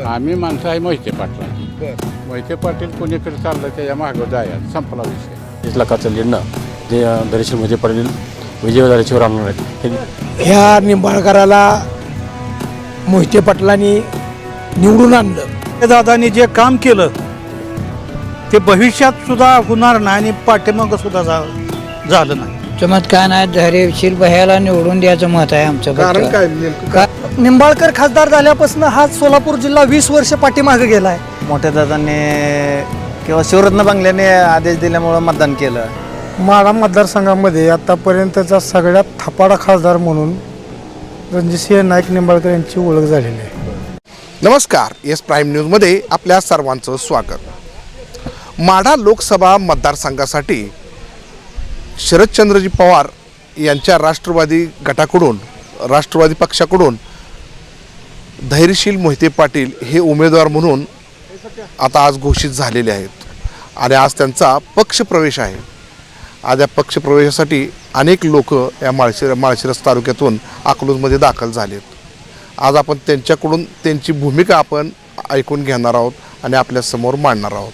आम्ही माणसं आहे मोहिते पाटलाची बर. मोहिते पाटील कोणीकडे चाललं त्याच्या मागं जाया. संपला विषय. तीस लाखाचं लीडनं जे धैर्यशील मोहिते पाटील विजय धारेशिवर आणणार आहेत ह्या निंबाळकराला मोहिते पाटलांनी निवडून आणलं. दादानी जे काम केलं ते भविष्यात सुद्धा होणार नाही आणि पाठीमागं सुद्धा झा- झालं नाही. मत काय नाही धैर्यशील भयाला निवडून द्यायचं मत आहे आमचं. कारण. काय निंबाळकर खासदार झाल्यापासून हा सोलापूर जिल्हा वीस वर्ष पाठीमागे गेलाय. मोठ्या दादांनी किंवा शिवरत्न बंगल्याने आदेश दिल्यामुळं मतदान केलं. माडा मतदारसंघामध्ये आतापर्यंतचा सगळ्यात थपाडा खासदार म्हणून रणजितसिंह नाईक निंबाळकर यांची ओळख झालेली आहे. नमस्कार एस प्राईम न्यूजमध्ये आपल्या सर्वांचं स्वागत. माढा लोकसभा मतदारसंघासाठी शरदचंद्रजी पवार यांच्या राष्ट्रवादी गटाकडून राष्ट्रवादी पक्षाकडून धैर्यशील मोहिते पाटील हे उमेदवार म्हणून आता आज घोषित झालेले आहेत. आणि आज त्यांचा पक्षप्रवेश आहे. आज या पक्षप्रवेशासाठी अनेक लोक या माळशिर माळशिरस तालुक्यातून अकलूजमध्ये दाखल झालेत. आज आपण त्यांच्याकडून त्यांची भूमिका आपण ऐकून घेणार आहोत आणि आपल्यासमोर मांडणार आहोत.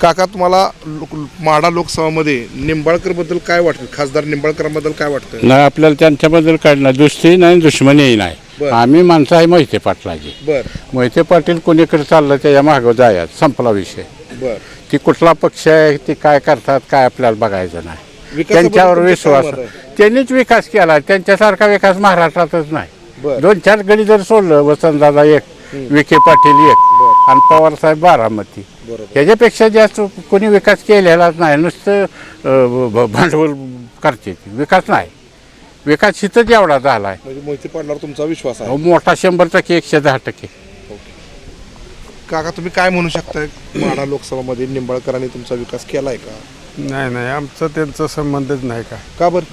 काका तुम्हाला लोक माडा लोकसभामध्ये निंबाळकरबद्दल काय वाटतं? खासदार निंबाळकरांबद्दल काय वाटतं? नाही आपल्याला त्यांच्याबद्दल काय नाही. दुसरी नाही दुश्मनीही नाही. बरं. आम्ही माणसं आहे मोहिते पाटलाची. बर. मोहिते पाटील कोणीकडे चाललं त्याच्या मागं जाया संपला विषय. बर. ती कुठला पक्ष आहे ते काय करतात काय आपल्याला बघायचं नाही. विकासाबद्दल त्यांच्यावर तुमचं विश्वास. काय मत आहे? त्यांनीच विकास केला. त्यांच्यासारखा विकास महाराष्ट्रातच नाही. बरं. दोन चार गडी जर सोडलं वसंतदादा एक विखे पाटील एक आणि पवार साहेब बारामती. बरोबर. त्याच्यापेक्षा जास्त कोणी विकास केलेलाच नाही. नुसतं भांडवल करते विकास नाही. विकास हिथंच एवढा झाला आहे म्हणजे मोहिते पाटलावर तुमचा विश्वास आहे. मोठा शंभर टक्के एकशे दहा टक्के. काका तुम्ही काय म्हणू शकताय? माडा लोकसभामध्ये निंबाळकरांनी तुमचा विकास केलाय का? नाही नाही. आमचा त्यांचा संबंधच नाही का? का बरं?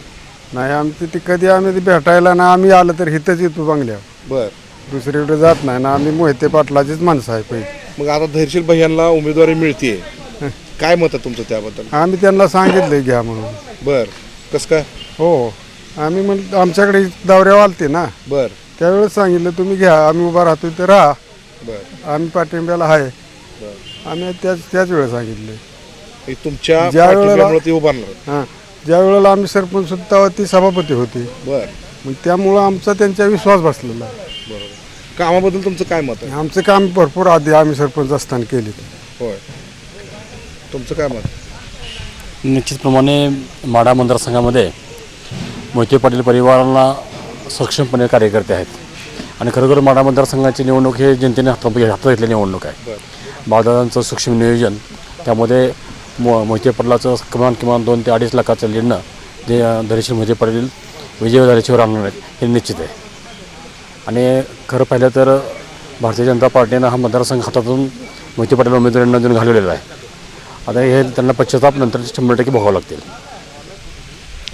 नाही आमची ती कधी आम्ही ती भेटायला ना आम्ही आलं तर हिथंच येतो बंगल्यावर. बर. दुसरीकडे जात नाही ना आम्ही मोहिते पाटलाचीच माणसं आहे पहिली. मग आता धैर्यशील भैयांना उमेदवारी मिळते काय मत आहे तुमचं त्याबद्दल? आम्ही त्यांना सांगितलं घ्या म्हणून. बर. कसं काय? हो. आम्ही म्हण आमच्याकडे दौऱ्यावर आलते ना. बर. त्यावेळेस सांगितलं तुम्ही घ्या आम्ही उभा राहतो ते राहा. बर. आम्ही पाठिंब्याला आहे आम्ही त्याच त्याच वेळेस सांगितले. हे तुमच्या ज्या वेळेला- पाठिंब्यामुळे ते उभारणार हां. ज्या वेळेला आम्ही सरपंच होतो तेव्हा ती सभापती होती. बर. मग त्यामुळं आमचा त्यांच्या विश्वास बसलेला. आहे बरोबर. कामाबद्दल तुमचं काय मत आहे? आमचं काम भरपूर आधी आम्ही सरपंच असताना केले. होय. तुमचं काय मत? निश्चितप्रमाणे माढा मतदारसंघामध्ये मोहिते पाटील परिवाराला सक्षमपणे कार्यकर्ते आहेत. आणि खरोखर माढा मतदारसंघाची निवडणूक हे जनतेने हातात हातात घेतलेली निवडणूक आहे. बाळदादांचं सूक्ष्म नियोजन त्यामध्ये मो मोहिते पाटलाचं किमान किमान दोन ते अडीच लाखाचं लीडनं जे धैर्यशील मोहिते पाटील विजय धारेशिवर आणणार आहेत हे निश्चित आहे. आणि खरं पाहिलं तर भारतीय जनता पार्टीनं हा मतदारसंघ हातातून मोहिते पाटील उमेदवारांना देऊन घालवलेला आहे. आता हे त्यांना पश्चाताप नंतर शंभर टक्के भोगावं लागतील.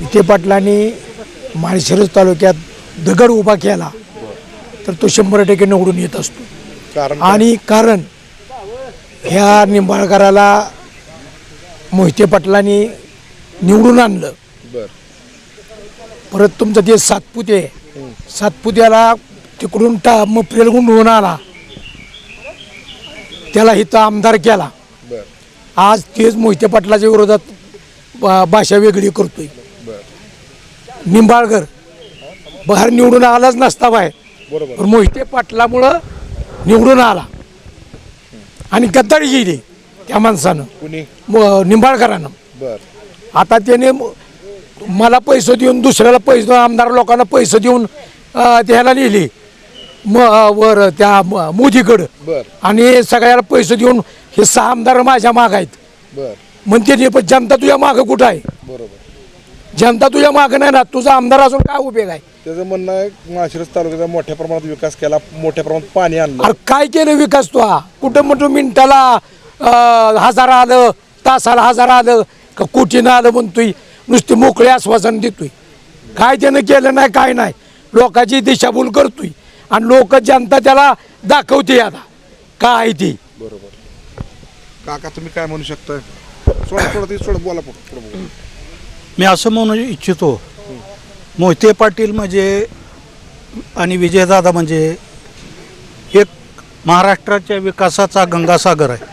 इथे पाटलांनी माळशिरस तालुक्यात दगड उभा केला तर तो शंभर टक्के निवडून येत असतो. आणि कारण ह्या निंबाळकराला मोहिते पाटलांनी निवडून आणलं. बर. परत तुमचं ते सातपुते सातपुत्याला तिकडून टा मफरेल गुंडवून आला. त्याला इथं आमदार केला. आज तेच मोहिते पाटलाच्या विरोधात बा- भाषा वेगळी करतोय. निंबाळकर. बाहेर निवडून आलाच नसता बाय बरोबर. पण मोहिते पाटलामुळं निवडून आला. आणि गद्दारी गेली त्या माणसानं. कुणी? म- निंबाळकरानं. बर. आता त्याने म- मला पैसे देऊन दुसऱ्याला पैसे देऊन आमदार लोकांना पैसे देऊन अं, त्याला लिहिली म वर त्या म- मोदीकडं. बर. आणि सगळ्याला पैसे देऊन हे सहा आमदार माझ्या माग आहेत. बर. म्हणते ते पण जनता तुझ्या मागं कुठं आहे? बरोबर. जनता तुझ्या मागं नाही ना तुझा आमदार असून काय उपयोग आहे? त्याचं म्हणणं आहे माळशिरस तालुक्याचा मोठ्या प्रमाणात विकास केला मोठ्या प्रमाणात पाणी आणलं. अरे काय केलं विकास तो हा? कुठं म्हणतो मिनिटाला अं, हजार आलं तासाला हजार आलं का कोटीनं आलं म्हणतोय नुसती मोकळे आश्वासन देतोय. काय त्यानं केलं नाही काय नाही. लोकांची दिशाभूल करतोय. आणि लोक जनता त्याला दाखवते आता. काय ती? बरोबर. काका तुम्ही काय म्हणू शकताय? सोडा ते सोडा बोला पुढं, पुढं बोला. मी असं म्हणू इच्छितो मोहिते पाटील म्हणजे आणि विजयदादा म्हणजे एक महाराष्ट्राच्या विकासाचा गंगासागर आहे.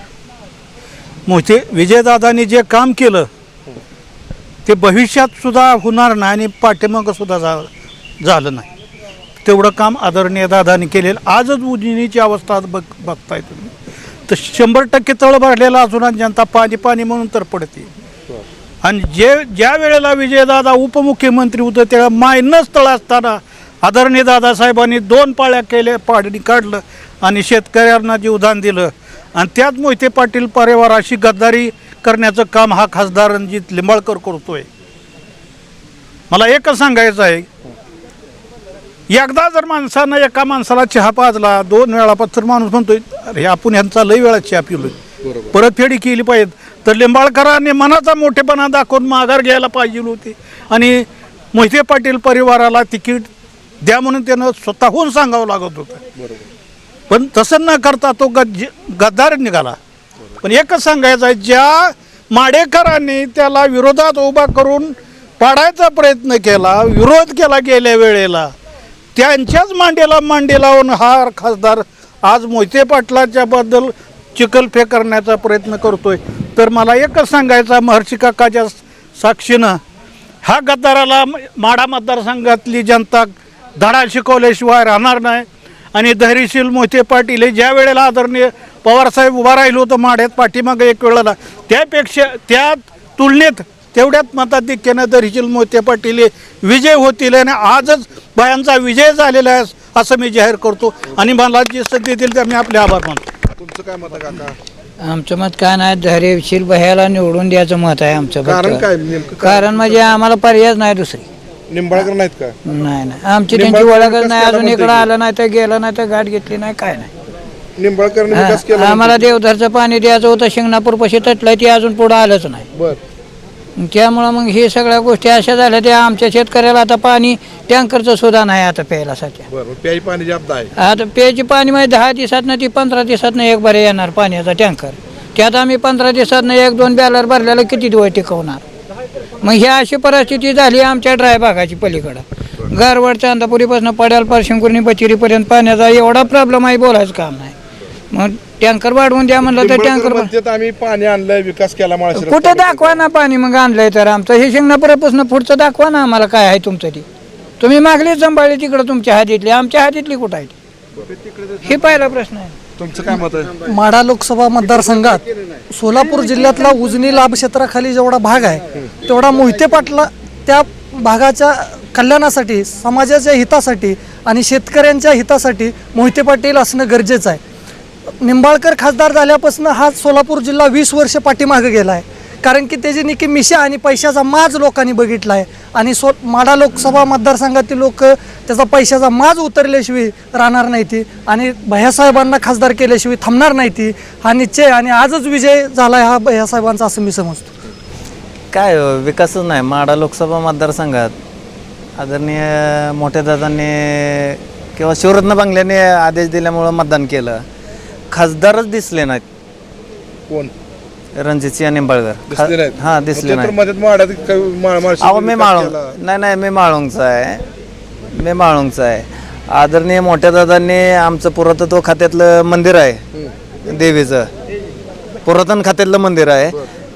मोठे विजयदादांनी जे काम केलं ते भविष्यात सुद्धा होणार नाही आणि पाठीमागं सुद्धा जा झालं नाही. तेवढं काम आदरणीय दादानी केलेलं. आजच उजनीची अवस्था आज बघ बघताय तुम्ही. तर शंभर टक्के तळ भरलेला असून जनता पाणी पाणी म्हणून तर पडते. आणि जे ज्या वेळेला विजयदादा उपमुख्यमंत्री होतं तेव्हा मायनस तळ असताना आदरणीय दादासाहेबांनी दोन पाळ्या केल्या पाडणी काढलं आणि शेतकऱ्यांना जीवदान दिलं. आणि त्यात मोहिते पाटील परिवाराशी गद्दारी करण्याचं काम हा खासदार रणजित लिंबाळकर करतोय. मला एकच सांगायचं आहे एकदा जर माणसानं एका माणसाला चहा पाजला दोन वेळा तर माणूस म्हणतोय अरे आपण यांचा लई वेळा चहा पिलोय. परतफेडी केली पाहिजे तर लिंबाळकरांनी मनाचा मोठेपणा दाखवून माघार घ्यायला पाहिजे होती. आणि मोहिते पाटील परिवाराला तिकीट द्या म्हणून त्यानं स्वतःहून सांगावं लागत होतं. पण तसं न करता तो गज गद्दार निघाला. पण एकच सांगायचं आहे ज्या माडेकरांनी त्याला विरोधात उभा करून पाडायचा प्रयत्न केला विरोध केला गेल्या वेळेला त्यांच्याच मांडीला मांडी लावून हा खासदार आज मोहिते पाटलाच्या बद्दल चिखलफे करण्याचा प्रयत्न करतोय. तर मला एकच सांगायचा महर्षी काकाच्या साक्षीनं. हा गद्दाराला माडा मतदारसंघातली जनता धडा शिकवल्याशिवाय राहणार नाही. आणि धैर्यशील मोहिते पाटील हे ज्या वेळेला आदरणीय पवारसाहेब उभा राहिलो होतं माड्यात पाठीमागं एक वेळेला त्यापेक्षा त्या तुलनेत तेवढ्यात मताधिक्यानं धैर्यशील मोहिते पाटील विजय होतील आणि आजच बायांचा विजय झालेला आहे असं मी जाहीर करतो. आणि मला जी संधी दिली तर मी आपले आभार मानतो. तुमचं काय मत आहे काका? आमचं मत काय नाही धैर्यशील भयाला निवडून द्यायचं मत आहे आमचं कारण. काय? नेमकं काय? कारण म्हणजे आम्हाला पर्याय नाही दुसरी. निंबाळकर नाहीत का? नाही नाही. आमची त्यांची निंबाळकर ओळखच नाही अजून इकडं. आलं नाही तर गेलं नाही तर गाठ घेतली नाही काय नाही. निंबाळकरने विकास केला हा, आम्हाला देवधरचं पाणी द्यायचं होतं शिंगणापूर पशी तटलं ते अजून पुढं आलंच नाही. बर. त्यामुळं मग हे सगळ्या गोष्टी अशा झाल्या त्या आमच्या शेतकऱ्याला आता पाणी टँकरचं सुद्धा नाही आता प्यायला सध्या. बर प्यायची पाणी जास्त आहे. आता प्यायची पाणी म्हणजे दहा दिवसातनं ती पंधरा दिवसातनं एक बारे येणार पाण्याचा टँकर. त्यात आम्ही पंधरा दिवसातनं एक दोन बॅलर भरलेलं किती दिवस टिकवणार? मग ही अशी परिस्थिती झाली आमच्या ड्राय भागाची पलीकडं. गारवड चांदापुरीपासून पड्याल पारशिंकुर्णी बचिरीपर्यंत पाण्याचा एवढा प्रॉब्लेम आहे बोलायचं काम नाही. मग टँकर वाढवून द्या म्हणलं तर टँकर म्हणतात आम्ही पाणी आणलंय विकास केला माळशिरस कुठं दाखवा ना पाणी मग आणलंय तर आमचं. हे शिंगणापुरापासून पुढचं दाखवा ना आम्हाला काय आहे तुमचं ती. तुम्ही मागली जंबाळली तिकडं तुमच्या हातीतली आमच्या हातीतली कुठं आहे ती? हे पहिला प्रश्न आहे. तुमचं काय मत आहे? माढा लोकसभा मतदारसंघात सोलापूर जिल्ह्यातला उजनी लाभ क्षेत्राखाली जेवढा भाग आहे तेवढा मोहिते पाटला त्या भागाच्या कल्याणासाठी समाजाच्या हितासाठी आणि शेतकऱ्यांच्या हितासाठी मोहिते पाटील असणं गरजेचं आहे. निंबाळकर खासदार झाल्यापासून हा सोलापूर जिल्हा वीस वर्ष पाठीमागं गेला आहे कारण की त्याची निकी मिशा आणि पैशाचा माज लोकांनी बघितला आहे आणि सो माढा लोकसभा मतदारसंघातील लोक त्याचा पैशाचा माज उतरल्याशिवाय राहणार नाही ती आणि भैयासाहेबांना खासदार केल्याशिवाय थांबणार नाही ती हा निश्चय आणि आजच विजय झाला आहे हा भैयासाहेबांचा असं मी समजतो. काय हो, विकासच नाही. माडा लोकसभा मतदारसंघात आदरणीय मोठ्या दादांनी किंवा शिवरत्न बांगल्याने आदेश दिल्यामुळं मतदान केलं. खासदारच दिसले नाहीत. कोण? रणजितसिंह निंबाळकर. दिसले नाहीत? हां दिसले नाही काही माळ- अहो मी माळुंग. नाही नाही मी माळुंगचा आहे. मी माळुंगचा आहे. आदरणीय मोठ्या दादांनी आमचं पुरातत्व खात्यातलं मंदिर आहे. देवीचं. पुरातन खात्यातलं मंदिर आहे.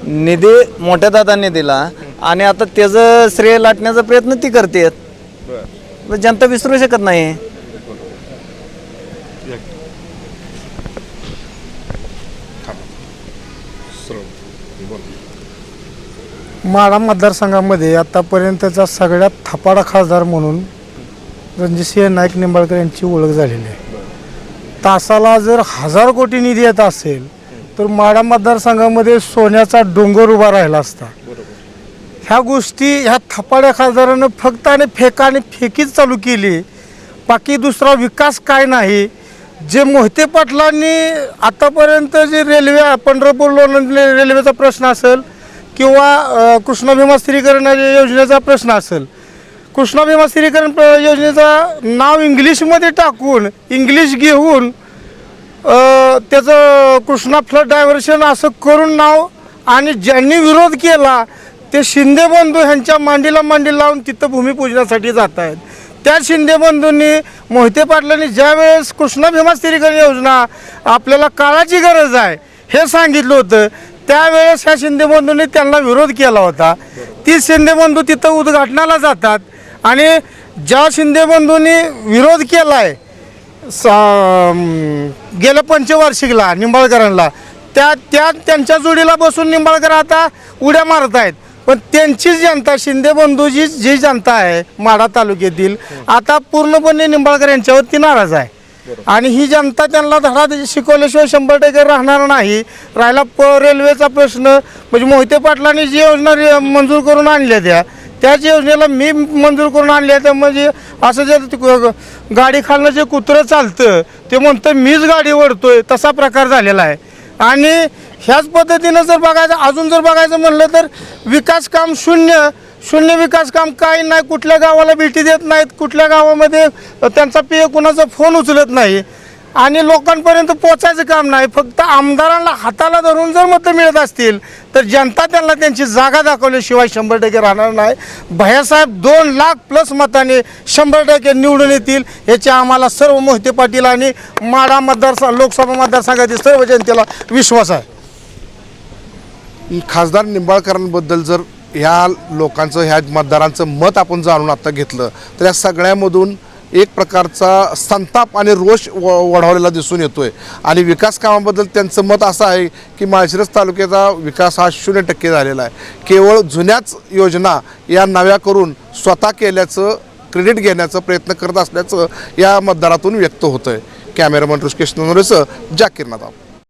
निधी मोठ्या दादांनी दिला. आणि आता त्याचं श्रेय लाटण्याचा प्रयत्न ती करते जनता विसरू शकत नाही. माढा मतदारसंघामध्ये आतापर्यंतचा सगळ्यात थपाडा खासदार म्हणून रणजितसिंह नाईक निंबाळकर यांची ओळख झालेली आहे. तासाला जर हजार कोटी निधी येत असेल तर माढा मतदारसंघामध्ये सोन्याचा डोंगर उभा राहिला असता. ह्या गोष्टी ह्या थपाड्या खासदारानं फक्त आणि फेका आणि फेकीच चालू केली. बाकी दुसरा विकास काय नाही. जे मोहिते पाटलांनी आतापर्यंत जे रेल्वे पंढरपूर लोणंदले रेल्वेचा प्रश्न असेल किंवा अ, कृष्णा भीमा स्थिरीकरण योजनेचा प्रश्न असेल. कृष्णा भीमा स्थिरीकरण प्र- योजनेचा नाव इंग्लिशमध्ये टाकून इंग्लिश घेऊन त्याचं कृष्णा फ्लड डायव्हर्शन असं करून नाव आणि ज्यांनी विरोध केला ते शिंदे बंधू ह्यांच्या मांडीला मांडी लावून तिथं भूमिपूजनासाठी जात आहेत. त्या शिंदे बंधूंनी मोहिते पाटलांनी ज्यावेळेस कृष्णा भीमा स्थिरीकरण योजना आपल्याला काळाची गरज आहे हे सांगितलं होतं. त्यावेळेस ह्या शिंदे बंधूंनी त्यांना विरोध केला होता. ती शिंदे बंधू तिथं उद्घाटनाला जातात आणि ज्या शिंदे बंधूंनी विरोध केला आहे गेल्या पंचवार्षिकला निंबाळकरांना त्या त्या त्यांच्या जोडीला बसून निंबाळकर आता उड्या मारत आहेत. पण त्यांची जनता शिंदे बंधूची जी जनता आहे माढा तालुक्यातील आता पूर्णपणे निंबाळकर यांच्यावरती नाराज आहे. आणि ही जनता त्यांना धडा शिकवल्याशिवाय शंभर टक्के राहणार नाही. राहिला प रेल्वेचा प्रश्न म्हणजे मोहिते पाटलांनी जी योजना मंजूर करून आणल्या त्या त्याच योजनेला मी मंजूर करून आणल्या त्या म्हणजे असं जे गाडी खालनं जे कुत्रं चालतं ते म्हणतं मीच गाडी ओढतोय. तसा प्रकार झालेला आहे. आणि ह्याच पद्धतीनं जर बघायचं अजून जर बघायचं म्हणलं तर विकास काम शून्य शून्य विकास काम काही नाही कुठल्या गावाला भेटी देत नाहीत कुठल्या गावामध्ये त्यांचा पे कुणाचा फोन उचलत नाही. आणि लोकांपर्यंत पोचायचं काम नाही फक्त आमदारांना हाताला धरून जर मतं मिळत असतील तर जनता त्यांना त्यांची जागा दाखवल्याशिवाय शंभर टक्के राहणार नाही. भैयासाहेब दोन लाख प्लस मताने शंभर टक्के निवडून येतील याची आम्हाला सर्व मोहिते पाटील आणि माडा मतदारसंघ लोकसभा मतदारसंघातील सर्व जनतेला विश्वास आहे. खासदार निंबाळकरांबद्दल जर ह्या लोकांचं ह्या मतदारांचं मत आपण जाणून आता घेतलं. तर या सगळ्यामधून एक प्रकारचा संताप आणि रोष व वढवलेला दिसून येतोय. आणि विकास कामाबद्दल त्यांचं मत असं आहे की माळशिरस तालुक्याचा विकास हा शून्य टक्के झालेला आहे. केवळ जुन्याच योजना या नव्या करून स्वतः केल्याचं क्रेडिट घेण्याचा प्रयत्न करत असल्याचं या मतदारातून व्यक्त होतं आहे कॅमेरामन ऋषकेश नरेचं जाकीर नादाव